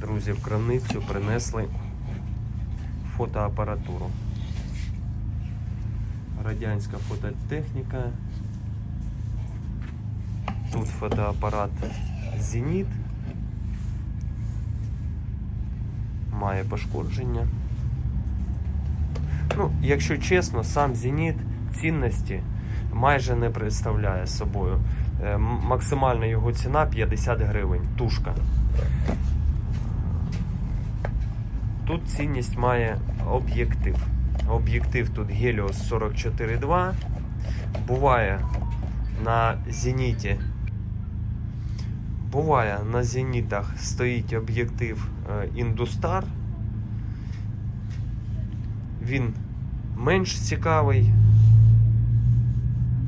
Друзі, в крамницю принесли фотоапаратуру. Радянська фототехніка. Тут фотоапарат Зеніт. Має пошкодження. Ну, якщо чесно, сам Зеніт цінності майже не представляє собою. Е, Максимальна його ціна 50 гривень. Тушка. Тут цінність має об'єктив. Об'єктив тут Helios 44.2. Буває на зеніті. Буває на зенітах стоїть об'єктив е, Industar. Він менш цікавий,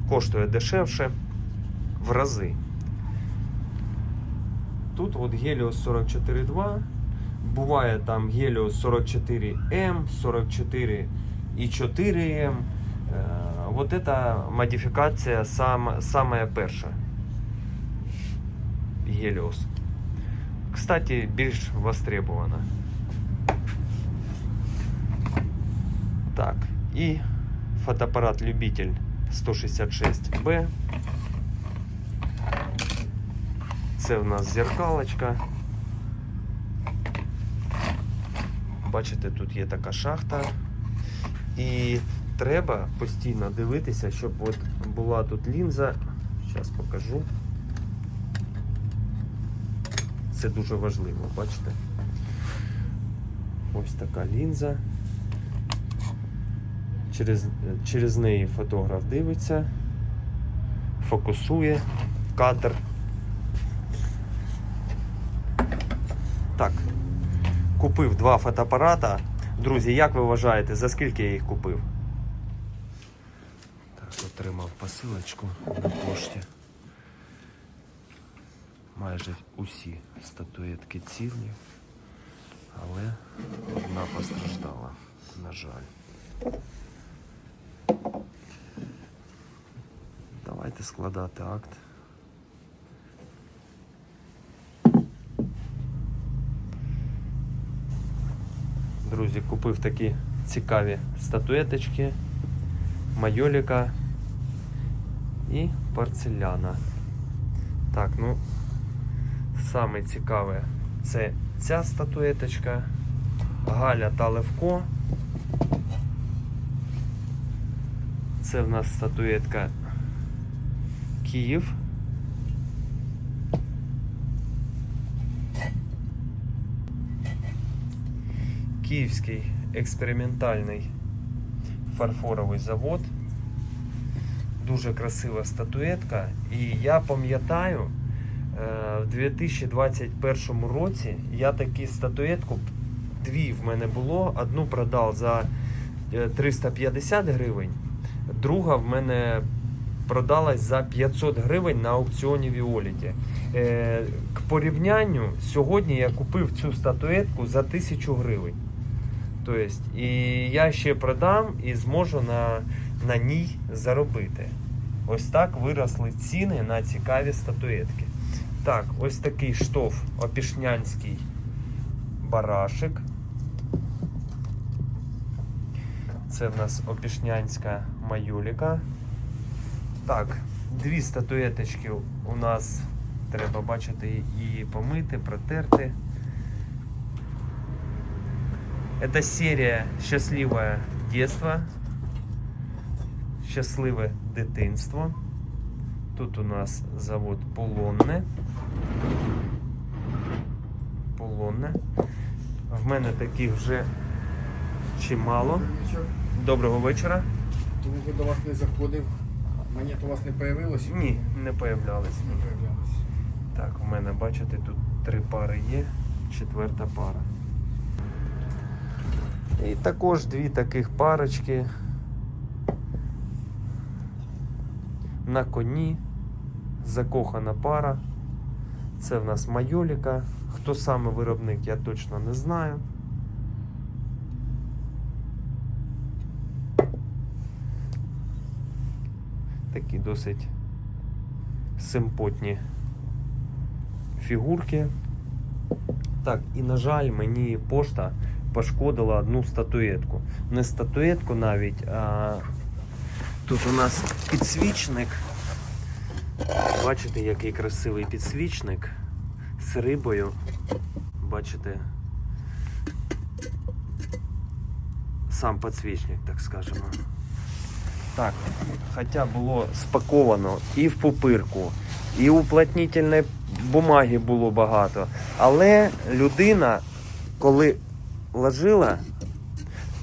коштує дешевше в рази. Тут от Helios 44.2. Буває там Helios 44M, 44 і 4M. Е, Вот это модифікація сам, самая перша. Helios. Кстати, більш востребована. Так, і фотоапарат Любитель 166B. Це в нас зеркалочка. Бачите, тут є така шахта. І треба постійно дивитися, щоб от була тут лінза. Зараз покажу. Це дуже важливо, бачите? Ось така лінза. Через, через неї фотограф дивиться, фокусує кадр. Так, купив два фотоапарата. Друзі, як ви вважаєте, за скільки я їх купив? Так, отримав посилочку на пошті. Майже усі статуетки цілі, але одна постраждала, на жаль. Давайте складати акт. Друзі, купив такі цікаві статуеточки, майоліка і порцеляна. Так, ну, саме цікаве це ця статуеточка, Галя та Левко. Це в нас статуетка Київ. Київський експериментальний фарфоровий завод. Дуже красива статуетка. І я пам'ятаю, е, в 2021 році я таку статуетку, дві в мене було, одну продав за е, 350 гривень, друга в мене продалась за 500 гривень на аукціоні Віоліті. Е, К порівнянню, сьогодні я купив цю статуетку за 1000 гривень. Тобто, і я ще продам і зможу на, на ній заробити. Ось так виросли ціни на цікаві статуетки. Так, ось такий штоф опішнянський барашик. Це в нас опішнянська майоліка. Так, дві статуеточки у нас треба бачити і помити, протерти. Это серія Щасливе дитинство. Щасливе дитинство. Тут у нас завод Полонне. Полонне. В мене таких вже чимало. Доброго вечора. Тому би до вас не заходив. Монет у вас не появилось? Ні, не появлялись. Не появлялось. Так, у мене, бачите, тут три пари є, четверта пара. І також дві таких парочки. На коні. Закохана пара. Це в нас майоліка. Хто саме виробник, я точно не знаю. Такі досить симпотні фігурки. Так, і на жаль, мені пошта пошкодила одну статуетку. Не статуетку навіть, а тут у нас підсвічник. Бачите, який красивий підсвічник з рибою. Бачите. Сам підсвічник, так скажемо. Так, хоча було спаковано і в пупирку, і уплотнительної бумаги було багато. Але людина, коли ложила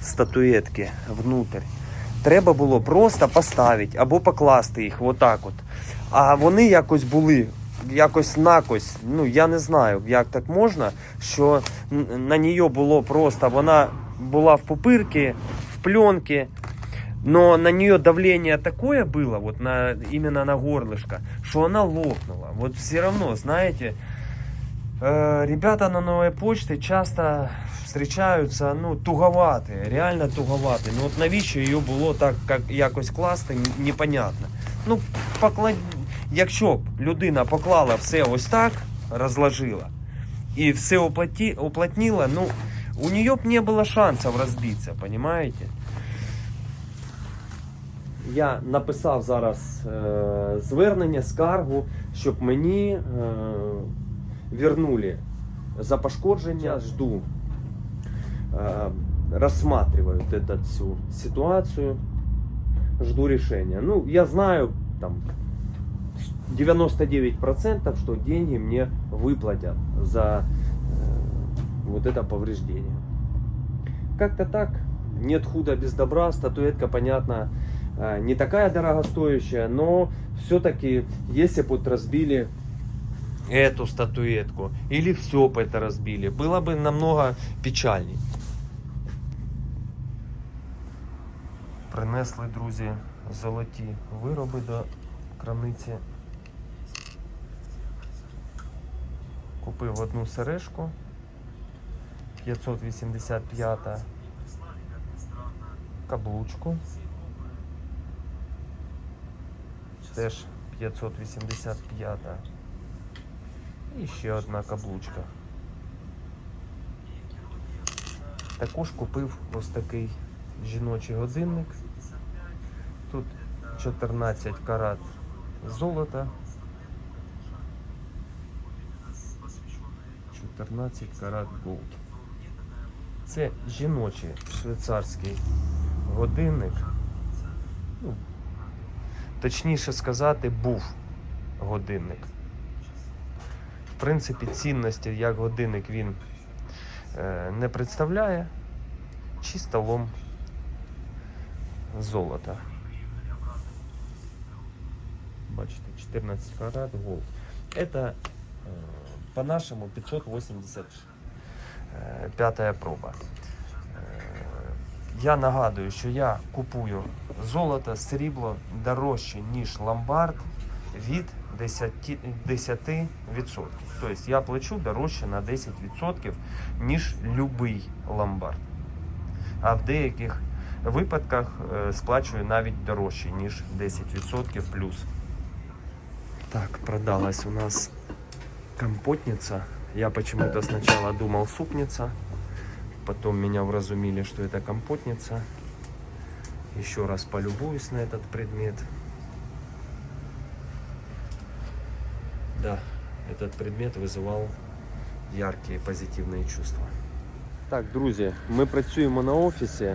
статуетки внутрь, треба було просто поставити або покласти їх отак от. А вони якось були, якось накось. Ну я не знаю, як так можна, що н- на неї було просто, вона була в пупирці, в пленці, но на нее давление такое было, вот на, именно на горлышко, что она лопнула. Вот все равно, знаете, э, ребята на новой почте часто встречаються, ну, туговатые, реально туговатые. Ну от навіщо її було так як, якось класти, н- непонятно. Ну, поклад... якщо б людина поклала все ось так, розложила, і все уплоті... уплотнила, ну, у нее б не было шансов разбиться, понимаете? Я написав зараз е, звернення, скаргу, щоб мені е, вернули за пошкодження. Жду, е, рассматривают эту всю ситуацию, жду решения. Ну, я знаю, там, 99%, что деньги мне выплатят за э, вот это повреждение. Как-то так. Нет худа без добра. Статуэтка, понятно, э, не такая дорогостоящая, но все-таки, если бы вот разбили эту статуэтку или все бы это разбили, было бы намного печальней. Принесли, друзі, золоті вироби до крамниці. Купив одну сережку 585 каблучку. Теж 585. і ще одна каблучка. Також купив ось такий жіночий годинник. Тут 14 карат золота. 14 карат голд. Це жіночий швейцарський годинник. Ну, точніше сказати, був годинник. Принципі, цінності як годинник він е, не представляє. Чисто лом золота. Бачите, 14 карат голд. Это по-нашему 585 проба. Е, Я нагадую, що я купую золото, срібло дорожче, ніж ломбард від 10%. 10%. Тобто я плачу дорожче на 10%, ніж будь-який ломбард. А в деяких випадках е, сплачую навіть дорожче, ніж 10% плюс. Так, продалась у нас компотница. Я почему-то сначала думал супница, потом меня вразумили, что это компотница. Еще раз полюбуюсь на этот предмет. Да, этот предмет вызывал яркие позитивные чувства. Так, друзі, ми працюємо на офісі,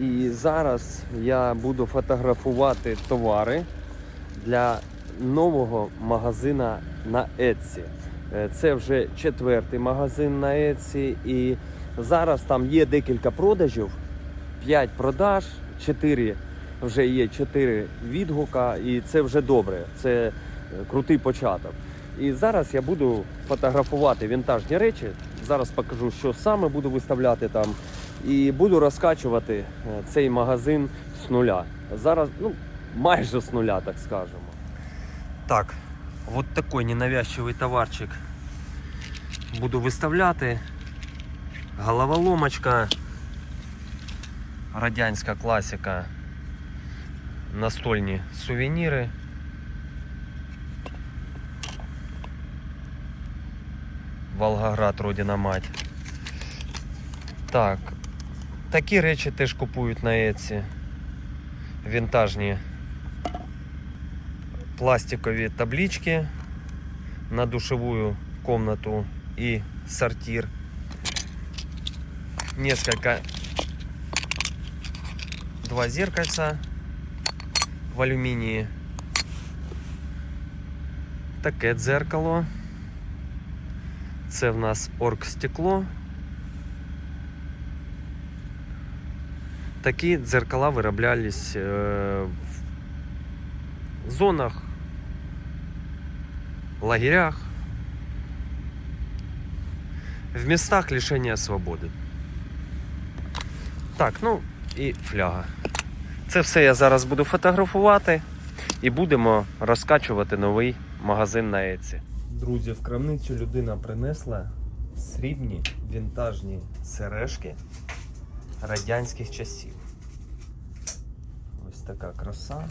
і зараз я буду фотографувати товари для нового магазина на Etsy. Е, Це вже четвертий магазин на Etsy, і зараз там є декілька продажів, 5 продаж, 4 вже є 4 відгука, і це вже добре. Це е, крутий початок. І зараз я буду фотографувати вінтажні речі. Зараз покажу, що саме буду виставляти там. І буду розкачувати е, цей магазин з нуля. Зараз, ну, майже з нуля, так скажемо. Так, вот такой ненавязчивий товарчик буду виставляти. Головоломочка, радянська класика, настольні сувеніри. Волгоград, родина мать. Так. Такі речі теж купують на Etsy. Вінтажні пластикові таблички на душевую комнату и сортир. Несколько два зеркальца в алюминии. Таке дзеркало. Це в нас оргстекло. Такі дзеркала вироблялись е, в зонах, лагерях, в містах лишення свободи. Так, ну і фляга. Це все я зараз буду фотографувати і будемо розкачувати новий магазин на Еці. Друзі, в крамницю людина принесла срібні вінтажні сережки радянських часів. Ось така краса.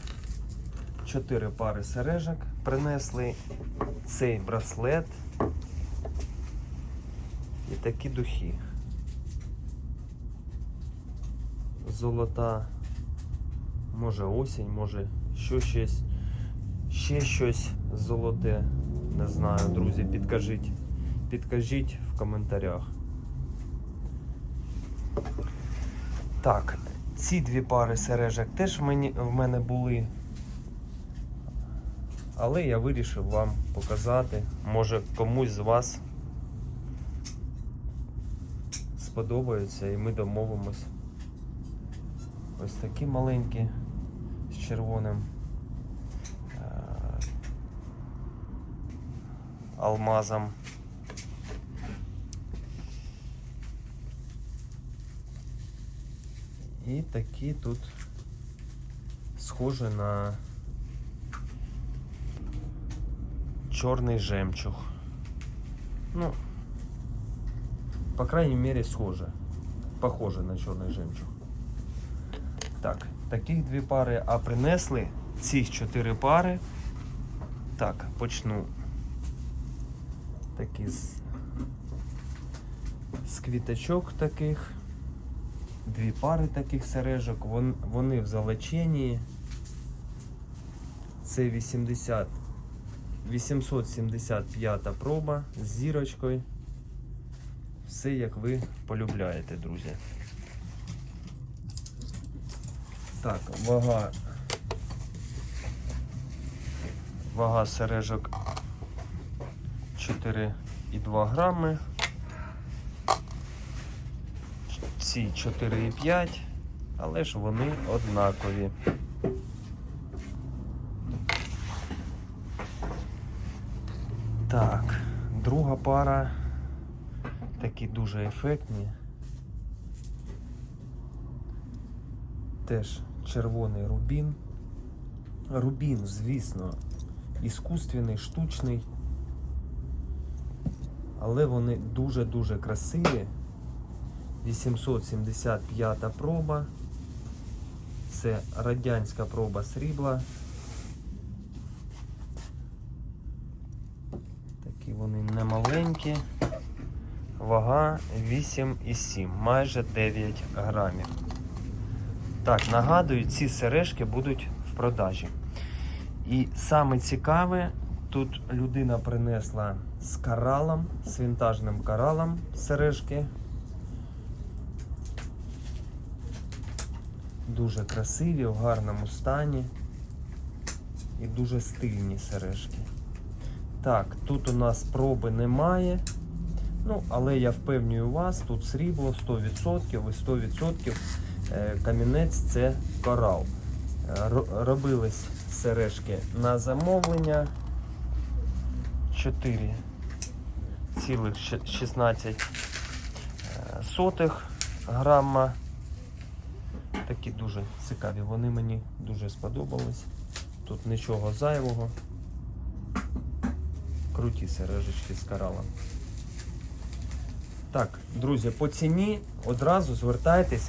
Чотири пари сережок принесли цей браслет і такі духи. Золота, може осінь, може що щось, ще щось золоте. Не знаю, друзі, підкажіть. Підкажіть в коментарях. Так, ці дві пари сережок теж в, мені, в мене були. Але я вирішив вам показати. Може комусь з вас сподобаються і ми домовимось. Ось такі маленькі з червоним алмазом. І такі тут схожі на чорний жемчуг. Ну, по крайней мере, схоже. Похоже на чорний жемчуг. Так, таких дві пари, а принесли цих чотири пари. Так, почну такі з, з квіточок таких. Дві пари таких сережок. Вон, вони в золоченні. Це 80, 875 проба з зірочкою. Все як ви полюбляєте, друзі. Так, вага. Вага сережок 4,2 грами. Ці 4,5, але ж вони однакові. Так, друга пара. Такі дуже ефектні. Теж червоний рубін. Рубін, звісно, іскусственний, штучний. Але вони дуже-дуже красиві. 875 проба. Це радянська проба срібла. Такі вони немаленькі. Вага 8,7, майже 9 грамів. Так, нагадую, ці сережки будуть в продажі. І саме цікаве, тут людина принесла з коралом, з вінтажним коралом сережки. Дуже красиві, в гарному стані і дуже стильні сережки. Так, тут у нас проби немає. Ну, але я впевнюю вас, тут срібло 100% і 100% е, камінець це корал. Е, Робились сережки на замовлення 4 цілих ще- 16 е, грама. Такі дуже цікаві. Вони мені дуже сподобались. Тут нічого зайвого. Круті сережечки з коралом. Так, друзі, по ціні одразу звертайтесь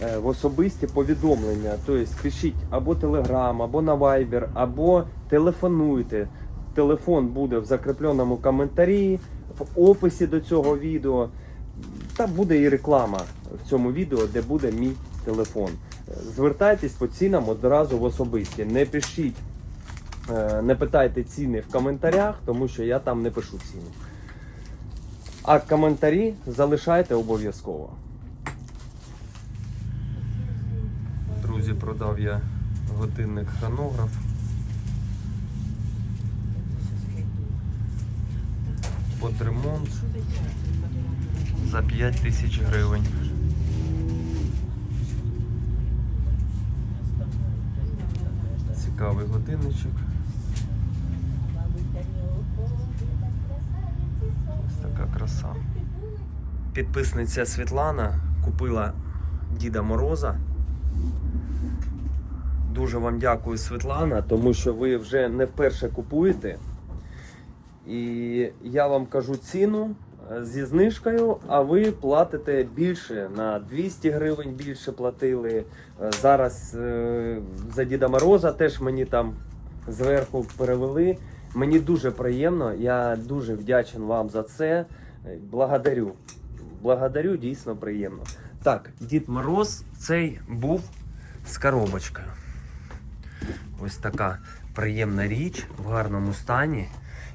е, в особисті повідомлення. Тобто пишіть або Telegram, або на Viber, або телефонуйте. Телефон буде в закріпленому коментарі. в описі до цього відео. Та буде і реклама в цьому відео, де буде мій телефон. Звертайтесь по цінам одразу в особисті. Не пишіть, е, не питайте ціни в коментарях, тому що я там не пишу ціни. А коментарі залишайте обов'язково. Друзі, продав я годинник хронограф. Под ремонт за 5 тисяч гривень. Цікавий годинничок. Ось така краса. Підписниця Світлана купила Діда Мороза. Дуже вам дякую, Світлана, тому що ви вже не вперше купуєте. І я вам кажу ціну е, зі знижкою, а ви платите більше на 200 гривень більше платили. Е, Зараз е, за Діда Мороза теж мені там зверху перевели. Мені дуже приємно, я дуже вдячен вам за це. Благодарю. Благодарю, дійсно приємно. Так, Дід Мороз цей був з коробочкою. Ось така приємна річ в гарному стані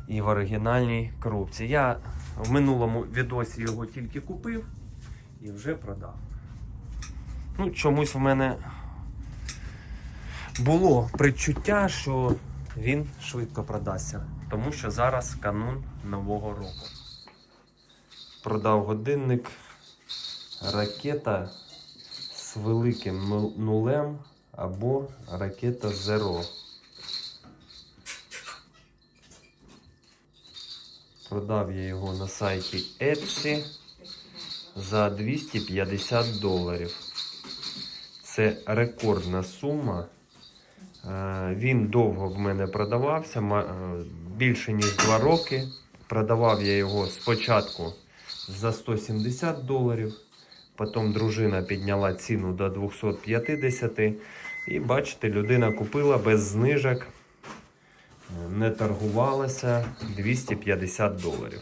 і в оригінальній коробці. Я в минулому відосі його тільки купив і вже продав. Ну, чомусь в мене було предчуття, що він швидко продасться, тому що зараз канун Нового року. Продав годинник ракета з великим ну- нулем або ракета Zero. Продав я його на сайті Etsy за 250 доларів. Це рекордна сума. Е, Він довго в мене продавався, е, більше ніж 2 роки. Продавав я його спочатку за 170 доларів. Потім дружина підняла ціну до 250. І бачите, людина купила без знижок, не торгувалася 250 доларів.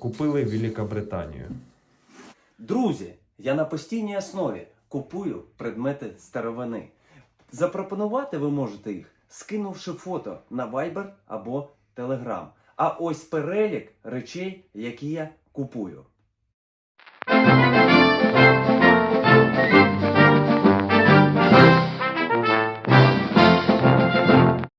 Купили в Великобританію. Друзі, я на постійній основі купую предмети старовини. Запропонувати ви можете їх, скинувши фото на Viber або Telegram. А ось перелік речей, які я купую.